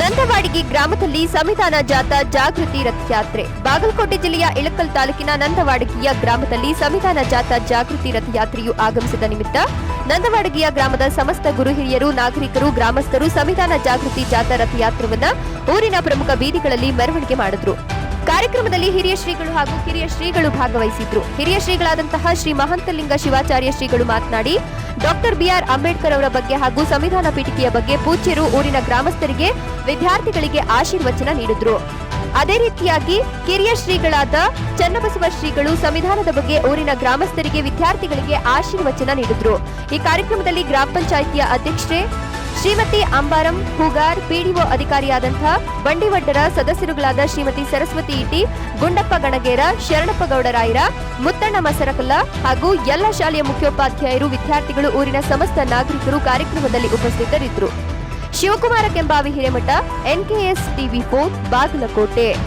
ನಂದವಾಡಿಗಿ ಗ್ರಾಮದಲ್ಲಿ ಸಂವಿಧಾನ ಜಾಥಾ ಜಾಗೃತಿ ರಥಯಾತ್ರೆ. ಬಾಗಲಕೋಟೆ ಜಿಲ್ಲೆಯ ಇಳಕಲ್ ತಾಲೂಕಿನ ನಂದವಾಡಗಿಯ ಗ್ರಾಮದಲ್ಲಿ ಸಂವಿಧಾನ ಜಾಥಾ ಜಾಗೃತಿ ರಥಯಾತ್ರೆಯು ಆಗಮಿಸಿದ ನಿಮಿತ್ತ ನಂದವಾಡಗಿಯ ಗ್ರಾಮದ ಸಮಸ್ತ ಗುರು ಹಿರಿಯರು, ನಾಗರಿಕರು, ಗ್ರಾಮಸ್ಥರು ಸಂವಿಧಾನ ಜಾಗೃತಿ ಜಾಥಾ ರಥಯಾತ್ರವನ್ನ ಊರಿನ ಪ್ರಮುಖ ಬೀದಿಗಳಲ್ಲಿ ಮೆರವಣಿಗೆ ಮಾಡಿದ್ರು. ಕಾರ್ಯಕ್ರಮದಲ್ಲಿ ಹಿರಿಯ ಶ್ರೀಗಳು ಹಾಗೂ ಕಿರಿಯ ಶ್ರೀಗಳು ಭಾಗವಹಿಸಿದ್ರು. ಹಿರಿಯ ಶ್ರೀಗಳಾದಂತಹ ಶ್ರೀ ಮಹಂತಲಿಂಗ ಶಿವಾಚಾರ್ಯ ಶ್ರೀಗಳು ಮಾತನಾಡಿ ಡಾಕ್ಟರ್ ಬಿಆರ್ ಅಂಬೇಡ್ಕರ್ ಅವರ ಬಗ್ಗೆ ಹಾಗೂ ಸಂವಿಧಾನ ಪೀಠಿಕೆಯ ಬಗ್ಗೆ ಪೂಜ್ಯರು ಊರಿನ ಗ್ರಾಮಸ್ಥರಿಗೆ ವಿದ್ಯಾರ್ಥಿಗಳಿಗೆ ಆಶೀರ್ವಚನ ನೀಡಿದ್ರು. ಅದೇ ರೀತಿಯಾಗಿ ಕಿರಿಯ ಶ್ರೀಗಳಾದ ಚನ್ನಬಸವ ಶ್ರೀಗಳು ಸಂವಿಧಾನದ ಬಗ್ಗೆ ಊರಿನ ಗ್ರಾಮಸ್ಥರಿಗೆ ವಿದ್ಯಾರ್ಥಿಗಳಿಗೆ ಆಶೀರ್ವಚನ ನೀಡಿದ್ರು. ಈ ಕಾರ್ಯಕ್ರಮದಲ್ಲಿ ಗ್ರಾಮ ಪಂಚಾಯಿತಿಯ ಅಧ್ಯಕ್ಷೆ ಶ್ರೀಮತಿ ಅಂಬಾರಂ ಹೂಗಾರ್ ಪಿಡಿಒ ಅಧಿಕಾರಿಯಾದಂತಹ ಬಂಡಿವಡ್ಡರ ಸದಸ್ಯರುಗಳಾದ ಶ್ರೀಮತಿ ಸರಸ್ವತಿ ಇಟಿ, ಗುಂಡಪ್ಪ ಗಣಗೇರ, ಶರಣಪ್ಪ ಗೌಡರಾಯರ, ಮುತ್ತಣ್ಣ ಮಸರಕಲ್ಲ ಹಾಗೂ ಎಲ್ಲ ಶಾಲೆಯ ಮುಖ್ಯೋಪಾಧ್ಯಾಯರು, ವಿದ್ಯಾರ್ಥಿಗಳು, ಊರಿನ ಸಮಸ್ತ ನಾಗರಿಕರು ಕಾರ್ಯಕ್ರಮದಲ್ಲಿ ಉಪಸ್ಥಿತರಿದ್ದರು. Shivakumar Kembavi Hiremath, NKS TV four, Bagalkote.